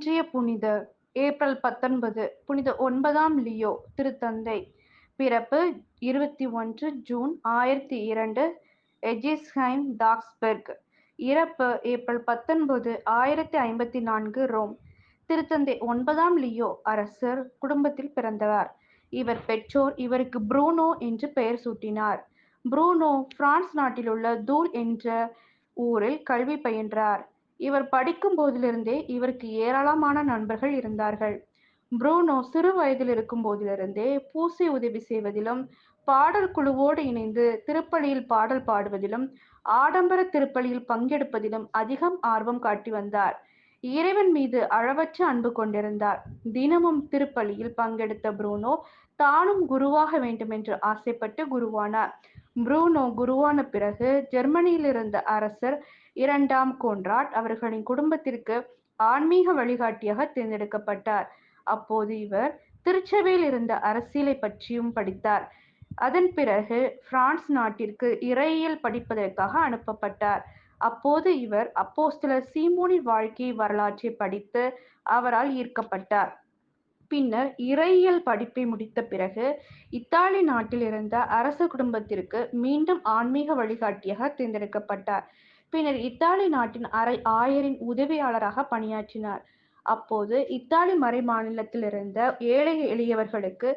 இன்றைய புனிதர் ஏப்ரல் பத்தொன்பது புனித ஒன்பதாம் லியோ திருத்தந்தை. பிறப்பு இருபத்தி ஒன்று ஜூன் ஆயிரத்தி இரண்டு எஜிஸ்ஹைம் டாக்ஸ்பெர்க். இறப்பு ஏப்ரல் பத்தொன்பது ஆயிரத்தி ஐம்பத்தி நான்கு ரோம். திருத்தந்தை ஒன்பதாம் லியோ அரசர் குடும்பத்தில் பிறந்தவர். இவர் பெற்றோர் இவருக்கு புரூனோ என்று பெயர் சூட்டினார். புரூனோ பிரான்ஸ் நாட்டிலுள்ள தூல் என்ற ஊரில் கல்வி பயின்றார். இவர் படிக்கும் போதிலிருந்தே இவருக்கு ஏராளமான நண்பர்கள் இருந்தார்கள். புரூனோ சிறு வயதில் இருக்கும் போதிலிருந்தே பூசை உதவி செய்வதிலும் பாடல் குழுவோடு இணைந்து திருப்பலியில் பாடல் பாடுவதிலும் ஆடம்பர திருப்பலியில் பங்கெடுப்பதிலும் அதிகம் ஆர்வம் காட்டி வந்தார். இறைவன் மீது அளவற்ற அன்பு கொண்டிருந்தார். தினமும் திருப்பலியில் பங்கெடுத்த புரூனோ தானும் குருவாக வேண்டுமென்று ஆசைப்பட்டு குருவானார். புரூனோ குருவான பிறகு ஜெர்மனியில் இருந்த அரசர் இரண்டாம் கோன்ராட் அவர்களின் குடும்பத்திற்கு ஆன்மீக வழிகாட்டியாக தேர்ந்தெடுக்கப்பட்டார். அப்போது இவர் திருச்சபையில் இருந்த அரசியலை பற்றியும் படித்தார். அதன் பிறகு பிரான்ஸ் நாட்டிற்கு இறையியல் படிப்பதற்காக அனுப்பப்பட்டார். அப்போது இவர் அப்போஸ்தலர் சீமோனின் வாழ்க்கை வரலாற்றை படித்து அவரால் ஈர்க்கப்பட்டார். பின்னர் இறையியல் படிப்பை முடித்த பிறகு இத்தாலி நாட்டில் இருந்த அரச குடும்பத்திற்கு மீண்டும் ஆன்மீக வழிகாட்டியாக தேர்ந்தெடுக்கப்பட்டார். பின்னர் இத்தாலி நாட்டின் அரை ஆயரின் உதவியாளராக பணியாற்றினார். அப்போது இத்தாலி மறை மாநிலத்தில் இருந்த ஏழை எளியவர்களுக்கு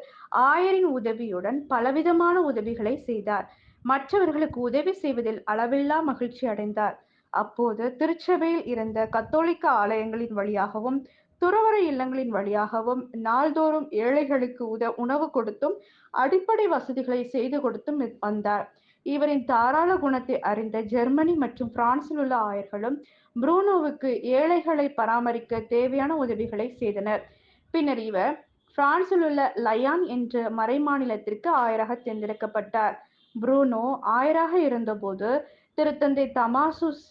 ஆயரின் உதவியுடன் பலவிதமான உதவிகளை செய்தார். மற்றவர்களுக்கு உதவி செய்வதில் அளவில்லா மகிழ்ச்சி அடைந்தார். அப்போது திருச்சபையில் இருந்த கத்தோலிக்க ஆலயங்களின் வழியாகவும் துறவர இல்லங்களின் வழியாகவும் நாள்தோறும் ஏழைகளுக்கு உத உணவு கொடுத்தும் அடிப்படை வசதிகளை செய்து கொடுத்தும் வந்தார். இவரின் தாராள குணத்தை அறிந்த ஜெர்மனி மற்றும் பிரான்சில் உள்ள ஆயர்களும் புரூனோவுக்கு ஏழைகளை பராமரிக்க தேவையான உதவிகளை செய்தனர். பின்னர் இவர் பிரான்சில் உள்ள லயான் என்ற மறைமாநிலத்திற்கு ஆயராக தேர்ந்தெடுக்கப்பட்டார். புரூனோ ஆயராக இருந்தபோது திருத்தந்தை தமாசுஸ்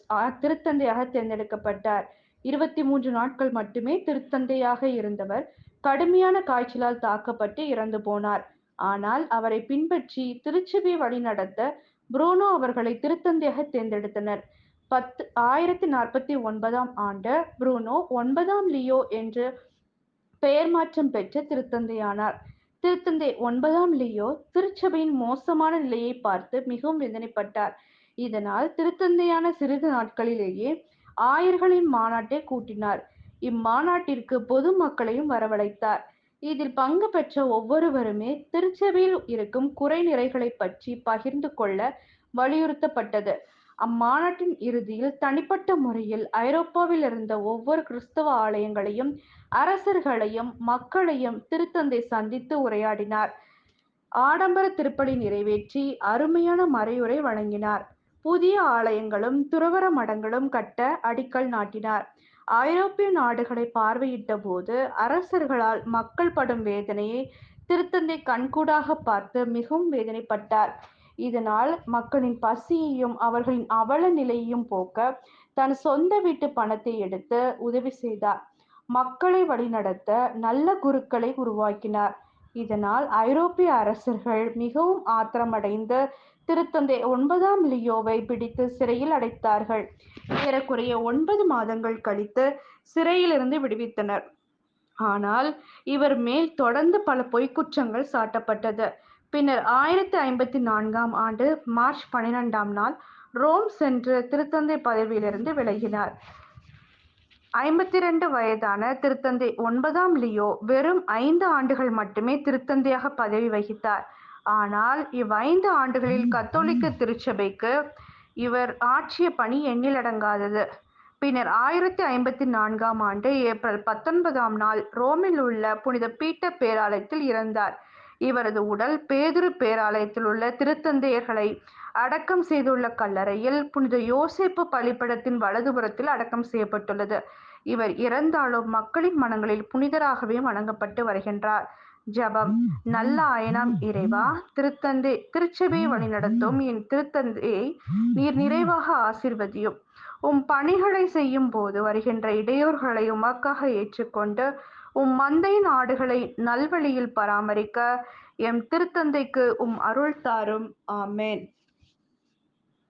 திருத்தந்தையாக தேர்ந்தெடுக்கப்பட்டார். இருபத்தி மூன்று நாட்கள் மட்டுமே திருத்தந்தையாக இருந்தவர் கடுமையான காய்ச்சலால் தாக்கப்பட்டு இறந்து போனார். ஆனால் அவரை பின்பற்றி திருச்சபை வழிநடத்த புரோனோ அவர்களை திருத்தந்தையாக தேர்ந்தெடுத்தனர். பத்து ஆயிரத்தி நாற்பத்தி ஒன்பதாம் ஆண்டு புரூனோ ஒன்பதாம் லியோ என்று பெயர் மாற்றம் பெற்ற திருத்தந்தையானார். திருத்தந்தை ஒன்பதாம் லியோ திருச்சபையின் மோசமான நிலையை பார்த்து மிகவும் வேதனைப்பட்டார். இதனால் திருத்தந்தையான சிறிது நாட்களிலேயே ஆயர்களின் மாநாட்டை கூட்டினார். இம்மாநாட்டிற்கு பொது மக்களையும் வரவழைத்தார். இதில் பங்கு பெற்ற ஒவ்வொருவருமே திருச்சபையில் இருக்கும் குறை நிறைகளை பற்றி பகிர்ந்து கொள்ள வலியுறுத்தப்பட்டது. அம்மாநாட்டின் இறுதியில் தனிப்பட்ட முறையில் ஐரோப்பாவில் இருந்த ஒவ்வொரு கிறிஸ்தவ ஆலயங்களையும் அரசர்களையும் மக்களையும் திருத்தந்தை சந்தித்து உரையாடினார். ஆடம்பர திருப்பலி நிறைவேற்றி அருமையான மறையுரை வழங்கினார். புதிய ஆலயங்களும் துறவர மடங்களும் கட்ட அடிக்கல் நாட்டினார். ஐரோப்பிய நாடுகளை பார்வையிட்ட போது அரசர்களால் மக்கள் படும் வேதனையை திருத்தந்தை கண்கூடாக பார்த்து மிகவும் வேதனைப்பட்டார். இதனால் மக்களின் பசியையும் அவர்களின் அவல நிலையையும் போக்க தன் சொந்த வீட்டு பணத்தை எடுத்து உதவி செய்தார். மக்களை வழிநடத்த நல்ல குருக்களை உருவாக்கினார். இதனால் ஐரோப்பிய அரசர்கள் மிகவும் ஆத்திரமடைந்து திருத்தந்தை ஒன்பதாம் லியோவை பிடித்து சிறையில் அடைத்தார்கள். ஏறக்குறைய ஒன்பது மாதங்கள் கழித்து சிறையிலிருந்து விடுவித்தனர். ஆனால் இவர் மேல் தொடர்ந்து பல பொய்க்குற்றங்கள் சாட்டப்பட்டது. பின்னர் ஆயிரத்தி ஐம்பத்தி நான்காம் ஆண்டு மார்ச் பனிரெண்டாம் நாள் ரோம் சென்று திருத்தந்தை பதவியிலிருந்து விலகினார். ஐம்பத்தி ரெண்டு வயதான திருத்தந்தை ஒன்பதாம் லியோ வெறும் ஐந்து ஆண்டுகள் மட்டுமே திருத்தந்தையாக பதவி வகித்தார். ஆனால் இவ்வைந்து ஆண்டுகளில் கத்தோலிக்க திருச்சபைக்கு இவர் ஆற்றிய பணி எண்ணிலடங்காதது பின்னர் ஆயிரத்தி ஐம்பத்தி நான்காம் ஆண்டு ஏப்ரல் பத்தொன்பதாம் நாள் ரோமில் உள்ள புனித பீட்டர் பேராலயத்தில் இறந்தார். இவரது உடல் பேதுரு பேராலயத்தில் உள்ள திருத்தந்தையர்களை அடக்கம் செய்துள்ள கல்லறையில் புனித யோசேப்பு பலிப்படத்தின் வலதுபுறத்தில் அடக்கம் செய்யப்பட்டுள்ளது. இவர் இறந்தாலும் மக்களின் மனங்களில் புனிதராகவே வணங்கப்பட்டு வருகின்றார். ஜபம். நல்ல அயனாம் இறைவா திருத்தந்தை திருச்சபையை வழிநடத்தும். என் திருத்தந்தையை நீர் நிறைவாக ஆசிர்வதியும். உம் பணிகளை செய்யும் போது வருகின்ற இடையூறுகளை உமக்காக ஏற்றுக்கொண்டு உம் மந்தையின் ஆடுகளை நல்வழியில் பராமரிக்க எம் திருத்தந்தைக்கு உம் அருள் தாரும். ஆமேன்.